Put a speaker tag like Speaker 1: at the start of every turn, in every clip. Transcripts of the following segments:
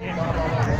Speaker 1: Yeah.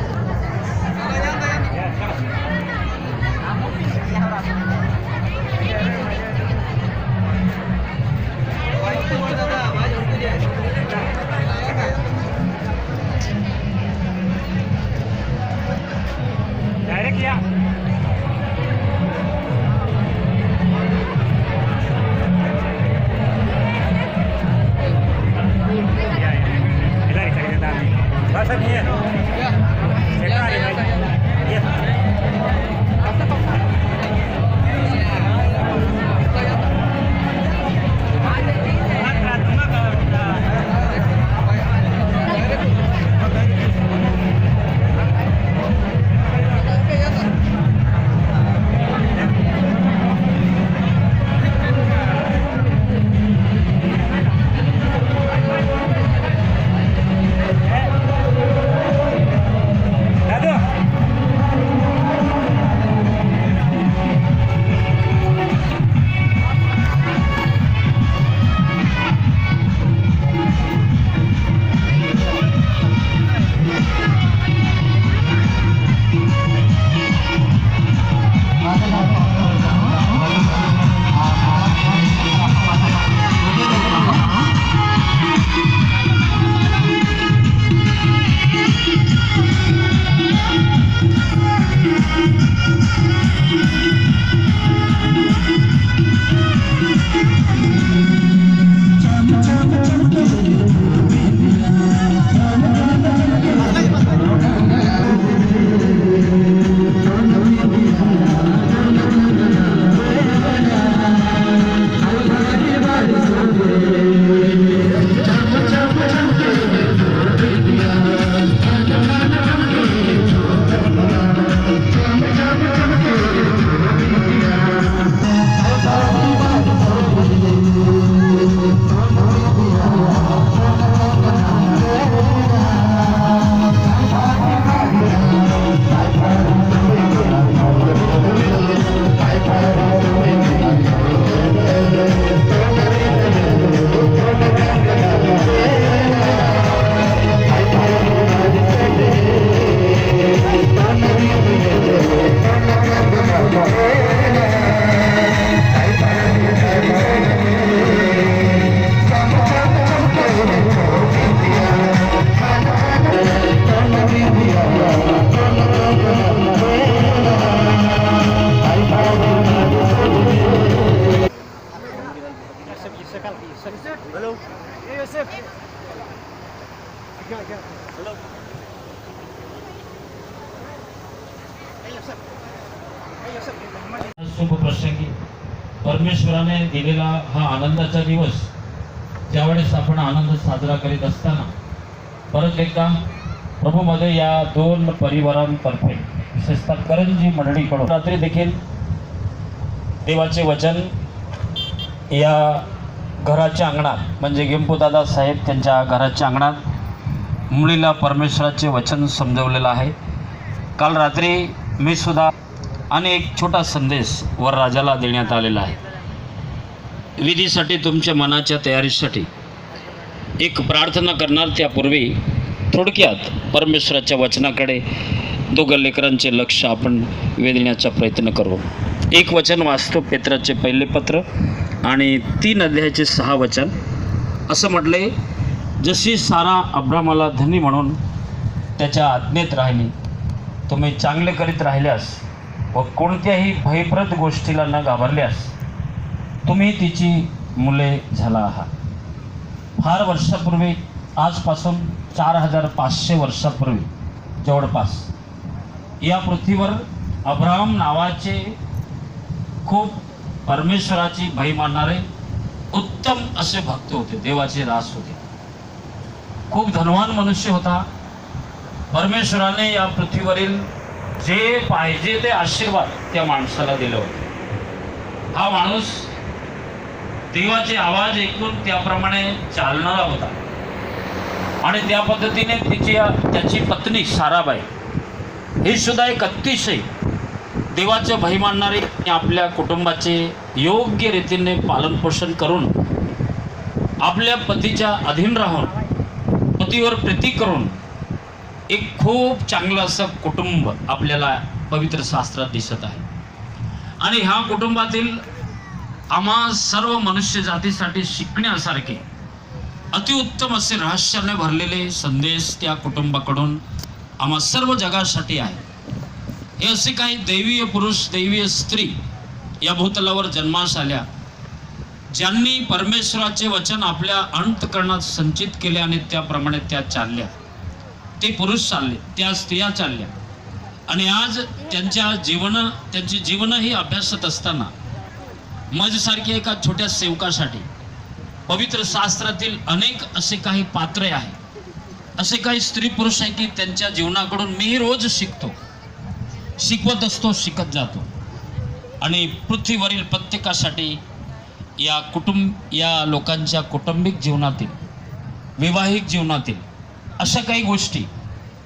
Speaker 2: शुभ प्रसंगी परमेश्वराने दिलेला हा आनंदाचा दिवस ज्यावेळेस आपण आनंद साजरा करीत असताना परत एकदा प्रभूमध्ये या दोन परिवारांतर्फे विशेषतः करंजी मंडळीकडून रात्री देखील देवाचे वचन या घराच्या अंगणात म्हणजे गिंपूदादा साहेब त्यांच्या घराच्या अंगणात मुलीला परमेश्वराचे वचन समजवलेलं आहे. काल रात्री मी सुद्धा आणि एक छोटा संदेश वरराजाला देण्यात आलेला आहे. विधीसाठी तुमच्या मनाच्या तयारीसाठी एक प्रार्थना करणार त्यापूर्वी थोडक्यात परमेश्वराच्या वचनाकडे दोघं लेकरांचे लक्ष आपण वेधण्याचा प्रयत्न करू. एक वचन वाचतो पेत्राचे पहिले पत्र आणि तीन अध्यायाचे सहा वचन. असं म्हटले जशी सारा अब्रामाला धनी म्हणून त्याच्या आज्ञेत राहिली तुम्ही चांगले करीत राहिल्यास व कोणत्याही भयप्रद गोष्टीला न घाबरल्यास तुम्ही तिची मुले झाला आहात. फार वर्षापूर्वी आजपासून चार हजार पाचशे वर्षापूर्वी जवळपास या पृथ्वीवर अब्राहम नावाचे खूप परमेश्वराची भय मानणारे उत्तम असे भक्त होते देवाचे दास होते. खूप धनवान मनुष्य होता. परमेश्वराने या पृथ्वीवरील जे पाहिजे ते आशीर्वाद त्या माणसाला दिलं होतं. हा माणूस देवाचे आवाज ऐकून त्याप्रमाणे चालणारा होता. आणि त्या पद्धतीने तिची त्याची पत्नी साराबाई ही सुद्धा एक अतिशय देवाचं भय मानणारे आपल्या कुटुंबाचे योग्य रीतीने पालनपोषण करून आपल्या पतीच्या अधीन राहून पतीवर प्रीती करून एक खूप चांगलं असं कुटुंब आपल्याला पवित्र शास्त्रात दिसत आहे. आणि ह्या कुटुंबातील आम्हा सर्व मनुष्य जातीसाठी शिकण्यासारखे अतिउत्तम असे रहस्याने भरलेले संदेश त्या कुटुंबाकडून आम्हा सर्व जगासाठी आहे. हे असे काही दैवीय पुरुष दैवीय स्त्री या भूतलावर जन्मास आल्या. ज्यांनी परमेश्वराचे वचन आपल्या अंतकरणात संचित केले आणि त्याप्रमाणे त्या चालल्या. ते पुरुष चालले त्या स्त्रिया चालल्या. आणि आज त्यांच्या जीवन त्यांची जीवनही अभ्यासत असताना माझ्यासारखी एका छोट्या सेवकासाठी पवित्र शास्त्रातील अनेक असे काही पात्रे आहे असे काही स्त्री पुरुष आहे की त्यांच्या जीवनाकडून मीही रोज शिकतो. शिकवत असतो शिकत जातो. आणि पृथ्वीवरील प्रत्येकासाठी या कुटुंब या लोकांच्या कौटुंबिक जीवनातील वैवाहिक जीवनातील अशा काही गोष्टी.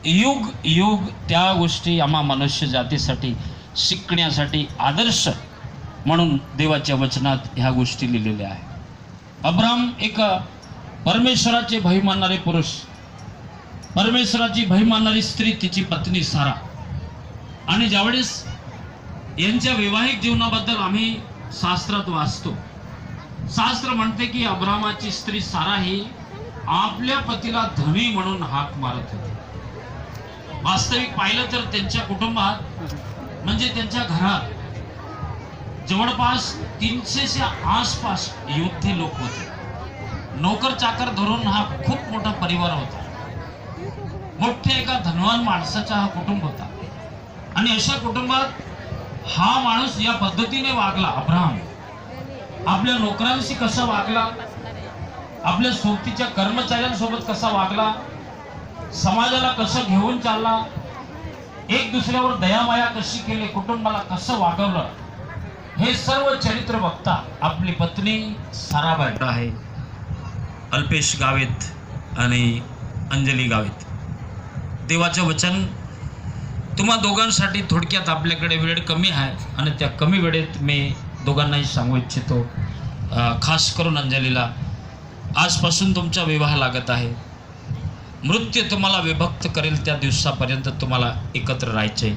Speaker 2: युग युग त्या गोष्टी आम्हा मनुष्य जातीसाठी शिकण्यासाठी आदर्श म्हणून देवाच्या वचनात ह्या गोष्टी लिहिलेल्या आहेत. अब्राम एक परमेश्वराचे भय मानणारे पुरुष. परमेश्वराची भय मानणारी स्त्री तिची पत्नी सारा. आणि ज्यावेळेस यांच्या वैवाहिक जीवनाबद्दल आम्ही शास्त्रात वाचतो शास्त्र म्हणते की अब्रामाची स्त्री सारा ही आपल्या पतीला धनी म्हणून हाक मारत होते. वास्तविक पाहिलं तर त्यांच्या कुटुंबात म्हणजे त्यांच्या घरात जवळपास तीनशेच्या आसपास योद्धे लोक होते. नोकर चाकर धरून हा खूप मोठा परिवार होता. मोठ्या एका धनवान माणसाचा हा कुटुंब होता. आणि अशा कुटुंबात हा माणूस या पद्धतीने वागला अब्राहम. आपल्या नोकरांशी कसा वागला? आपल्या सोबतीच्या कर्मचाऱ्यांसोबत कसा वागला? समाजाला कसं घेऊन चालला? एक दुसऱ्यावर दयामाया कशी केली? कुटुंबाला कसं वागवलं? हे सर्व चरित्र बघता आपली पत्नी साराबाई आहे. अल्पेश गावेत आणि अंजली गावेत. देवाचं वचन तुम्हा दोघांसाठी थोडक्यात आपल्याकडे वेळ कमी आहे आणि त्या कमी वेळेत मी दोघांनाही सांगू इच्छितो. खास करून अंजलीला. आजपासून तुमचा विवाह लागत आहे. मृत्यू तुम्हाला विभक्त करेल त्या दिवसापर्यंत तुम्हाला एकत्र राहायचे